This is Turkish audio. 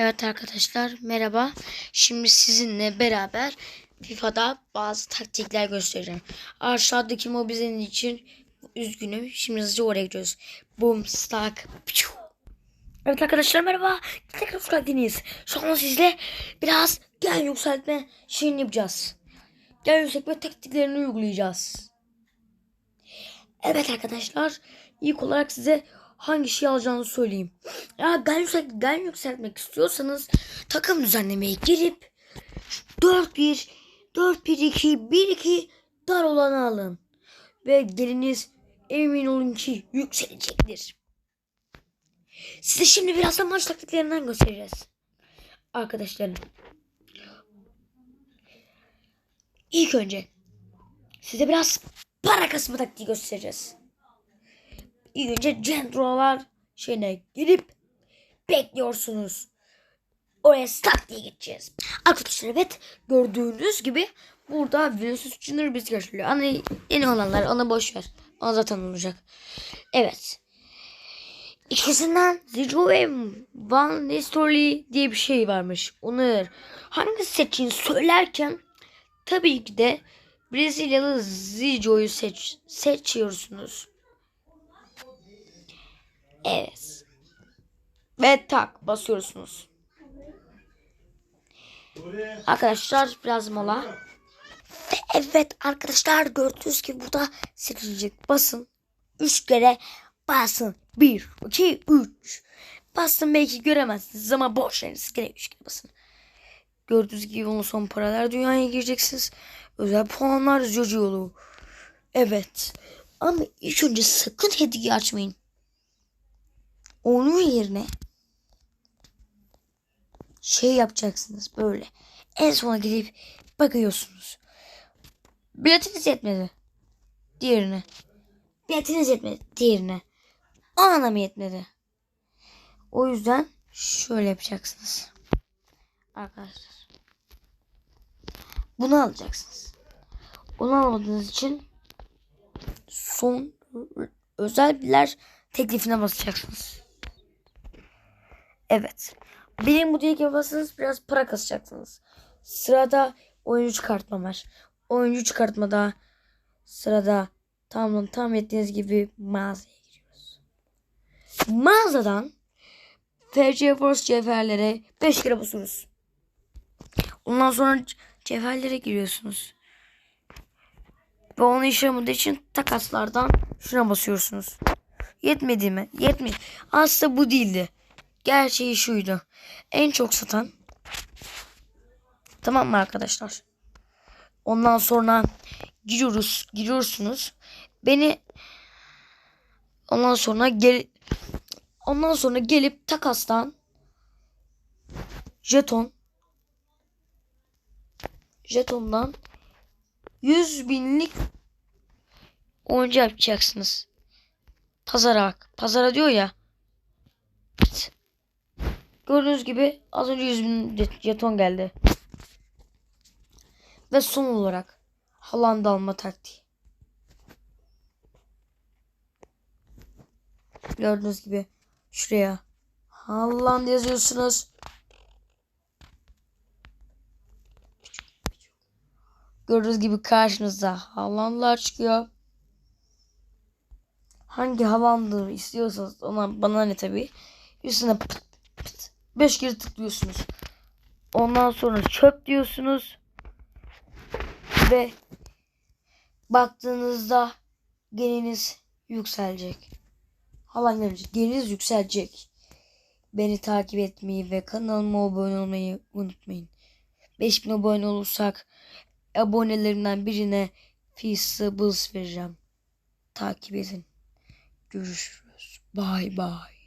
Evet arkadaşlar merhaba. Şimdi sizinle beraber FIFA'da bazı taktikler göstereceğim. Aşağıdaki mobizenin için üzgünüm. Şimdi hızlıca oraya gidiyoruz. Boom, stack, piu. Evet arkadaşlar merhaba. Tekrar hoş geldiniz. Şu an sizle biraz gen yükseltme şeyini yapacağız. Gen yükseltme taktiklerini uygulayacağız. Evet arkadaşlar ilk olarak size hangi şeyi alacağınızı söyleyeyim. Ya gen, yüksel, gen yükseltmek istiyorsanız takım düzenlemeye girip 4-1 4-1-2 1-2 dar olanı alın. Ve geliniz emin olun ki yükselecektir. Size şimdi biraz da maç taktiklerinden göstereceğiz. Arkadaşlarım. İlk önce size biraz para kasma taktiği göstereceğiz. İlk önce centrolar şeyine girip bekliyorsunuz. Oraya stat diye geçeceğiz. Arkadaşlar evet gördüğünüz gibi burada Vinicius Junior bizi karşılıyor. Hani yeni olanlar ona boş ver. Ona zaten olacak. Evet. İkisinden Zico ve Van Nistelrooy diye bir şey varmış. Onu hangisi seçin söylerken tabii ki de Brezilyalı Zico'yu seç, seçiyorsunuz. Evet. Ve tak basıyorsunuz. Arkadaşlar biraz mola. Ve evet arkadaşlar gördüğünüz gibi burada seçilecek basın. 3 kere basın. 1, 2, 3. Bastım belki göremezsiniz ama boş verin. Siz gene 3 kere basın. Gördüğünüz gibi onun son paralar dünyaya gireceksiniz. Özel puanlar Jojo yolu. Evet. Ama ilk önce sakın hediye açmayın. Onun yerine şey yapacaksınız böyle. En sona gidip bakıyorsunuz. Biletiniz yetmedi. Diğerine. Biletiniz yetmedi. Diğerine. O ana mı yetmedi? O yüzden şöyle yapacaksınız. Arkadaşlar. Bunu alacaksınız. Onu almadığınız için son özel biler teklifine basacaksınız. Evet. Benim bu diye yaparsanız biraz para kasacaksınız. Sırada oyuncu çıkartma var. Oyuncu çıkartmada sırada tam tam ettiğiniz gibi mağazaya giriyoruz. Mağazadan FC Force cevherlere 5 kere basıyoruz. Ondan sonra cevherlere giriyorsunuz. Ve onu işe yaramadığı için takaslardan şuna basıyorsunuz. Yetmedi mi? Yetmedi. Aslında bu değildi. Gerçeği şuydu. En çok satan Tamam mı arkadaşlar? Ondan sonra giriyoruz, giriyorsunuz. Beni ondan sonra gel ondan sonra gelip takastan jeton jetondan 100 binlik oyuncu yapacaksınız. Pazara bak. Pazara diyor ya. Pıt. Gördüğünüz gibi az önce 100 bin jeton geldi. Ve son olarak Haaland alma taktiği. Gördüğünüz gibi şuraya Haaland yazıyorsunuz. Gördüğünüz gibi karşınızda Haaland'lar çıkıyor. Hangi Haaland'ı istiyorsanız ona bana ne tabi. Üstüne pıt pıt 5 kere tıklıyorsunuz. Ondan sonra çöp diyorsunuz. Ve baktığınızda geniniz yükselecek. Halan gelecek. Geniniz yükselecek. Beni takip etmeyi ve kanalıma abone olmayı unutmayın. 5000 abone olursak abonelerimden birine Feastables vereceğim. Takip edin. Görüşürüz. Bye bye.